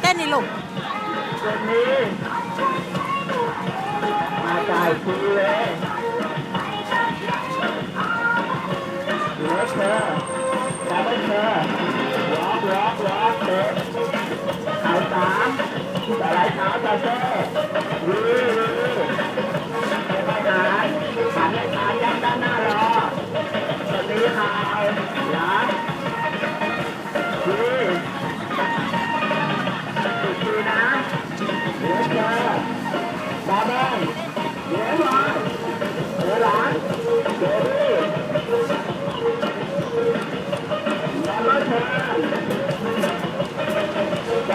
เต้นนี่ลูกเต้นนี่มาจ่ายคุณเลยเหลือเธอแต่ไม่เธอล็อกล็อกล็อกเธอขาวสามสลายขาวจะเธอ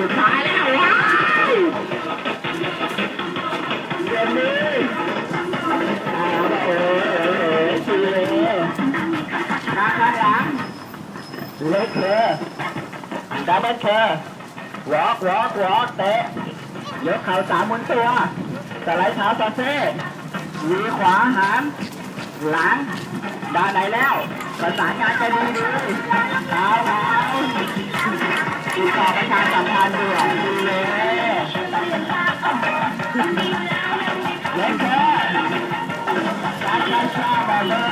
สุดท้ายแล้วว้ายเย็นนี้เออเออเออชีเลยข้าข้างหลังเล็กเธอดับเบิลเธอวอล์กวอล์กวอล์กเตะยกเข่าสามหมุนตัวสไลด์เท้าซาเซ่วีขวาหันหลังด้านไหนแล้ว ประสานงานกันดี ชาสัมพันธ์ด้วยดีเลยเล่นแค่การกาชาบอลเลย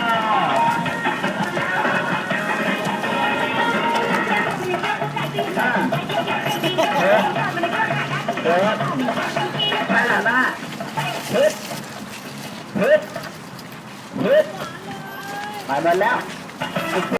เออเออมาหน้าฮึดฮึดฮึดไปหมดแล้ว